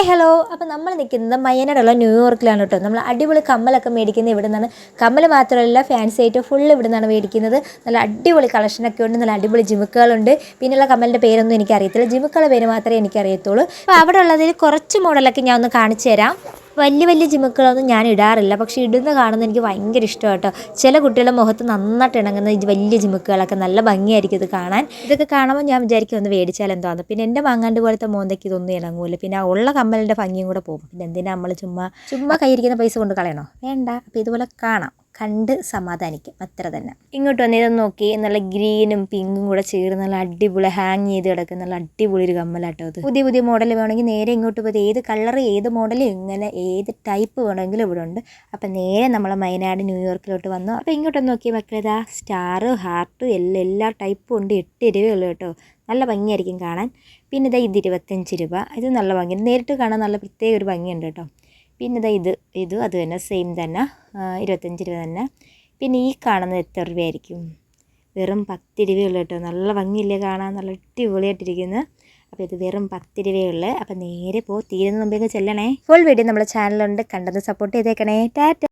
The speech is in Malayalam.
ഹായ് ഹലോ അപ്പോൾ നമ്മൾ നിൽക്കുന്നത് മയനാടുള്ള ന്യൂയോർക്കിലാണ് കേട്ടോ. നമ്മൾ അടിപൊളി കമ്മലൊക്കെ മേടിക്കുന്നത് ഇവിടെ നിന്നാണ് കമ്മൽ മാത്രമല്ല ഫാൻസി ആയിട്ട് ഫുൾ ഇവിടെ നിന്നാണ് മേടിക്കുന്നത്. നല്ല അടിപൊളി കളക്ഷനൊക്കെ ഉണ്ട് നല്ല അടിപൊളി ജിമുക്കുകളുണ്ട്. പിന്നെയുള്ള കമ്മലിന്റെ പേരൊന്നും എനിക്കറിയത്തില്ല. ജിമുക്കളുടെ പേര് മാത്രമേ എനിക്കറിയത്തുള്ളൂ. അപ്പോൾ അവിടെ ഉള്ളതിൽ കുറച്ച് മോഡലൊക്കെ ഞാൻ ഒന്ന് കാണിച്ചു തരാം വലിയ വലിയ ജിമുക്കുകളൊന്നും ഞാൻ ഇടാറില്ല. പക്ഷേ ഇടുന്ന കാണുന്നത് എനിക്ക് ഭയങ്കര ഇഷ്ടമാണ് കേട്ടോ ചില കുട്ടികളുടെ മുഖത്ത് നന്നായിട്ട് ഇണങ്ങുന്ന വലിയ ജിമുക്കുകളൊക്കെ നല്ല ഭംഗിയായിരിക്കും ഇത് കാണാൻ. ഇതൊക്കെ കാണുമ്പോൾ ഞാൻ വിചാരിക്കും ഒന്ന് മേടിച്ചാൽ എന്താന്ന്. പിന്നെ എന്റെ മാങ്ങാണ്ട് പോലത്തെ മോന്തയ്ക്ക് ഇതൊന്നും ഇണങ്ങൂല. പിന്നെ ആ ഉള്ള കമ്മലിന്റെ ഭംഗിയും കൂടെ പോകും. പിന്നെ എന്തിനാ നമ്മൾ ചുമ്മാ ചുമ്മാ കൈയിരിക്കുന്ന പൈസ കൊണ്ട് കളയണോ? വേണ്ട. അപ്പോൾ ഇതുപോലെ കാണാം. കണ്ട് സമാധാനിക്കും. അത്ര തന്നെ. ഇങ്ങോട്ട് വന്ന് ഇതൊന്ന് നോക്കി. നല്ല ഗ്രീനും പിങ്കും കൂടെ ചേർന്ന് നല്ല അടിപൊളി ഹാങ് ചെയ്ത് കിടക്കുന്ന നല്ല അടിപൊളി ഒരു കമ്മലാട്ടോ അത് പുതിയ പുതിയ മോഡൽ വേണമെങ്കിൽ നേരെ ഇങ്ങോട്ട് പോയി. ഏത് കളർ ഏത് മോഡൽ എങ്ങനെ ഏത് ടൈപ്പ് വേണമെങ്കിലും ഇവിടെ ഉണ്ട്. അപ്പം നേരെ നമ്മൾ വയനാട് ന്യൂയോർക്കിലോട്ട് വന്നു. അപ്പോൾ ഇങ്ങോട്ടൊന്ന് നോക്കി മക്കളേതാ സ്റ്റാർ ഹാർട്ട് എല്ലാം എല്ലാ ടൈപ്പും ഉണ്ട്. എട്ട് രൂപയുള്ളൂ കേട്ടോ. നല്ല ഭംഗിയായിരിക്കും കാണാൻ. പിന്നെ ഇതാ ഇത് ഇരുപത്തഞ്ച് രൂപ. ഇത് നല്ല ഭംഗി. നേരിട്ട് കാണാൻ നല്ല പ്രത്യേക ഒരു ഭംഗിയുണ്ട് കേട്ടോ. പിന്നെ ഇതാ ഇത് ഇതും അത് തന്നെ സെയിം തന്നെ ഇരുപത്തഞ്ച് രൂപ തന്നെ. പിന്നെ ഈ കാണുന്നത് എത്ര രൂപയായിരിക്കും? വെറും പത്ത് രൂപയുള്ളൂ കേട്ടോ. നല്ല ഭംഗിയില്ലേ കാണാൻ? നല്ല അടിപൊളിയായിട്ടിരിക്കുന്നത് അപ്പോൾ ഇത് വെറും പത്ത് രൂപയുള്ളൂ അപ്പോൾ നേരെ പോ തീരുന്ന മുമ്പേക്ക് ചെല്ലണേ. ഫുൾ വീഡിയോ നമ്മുടെ ചാനലുണ്ട് കണ്ടത് സപ്പോർട്ട് ചെയ്തേക്കണേ. ടാറ്റ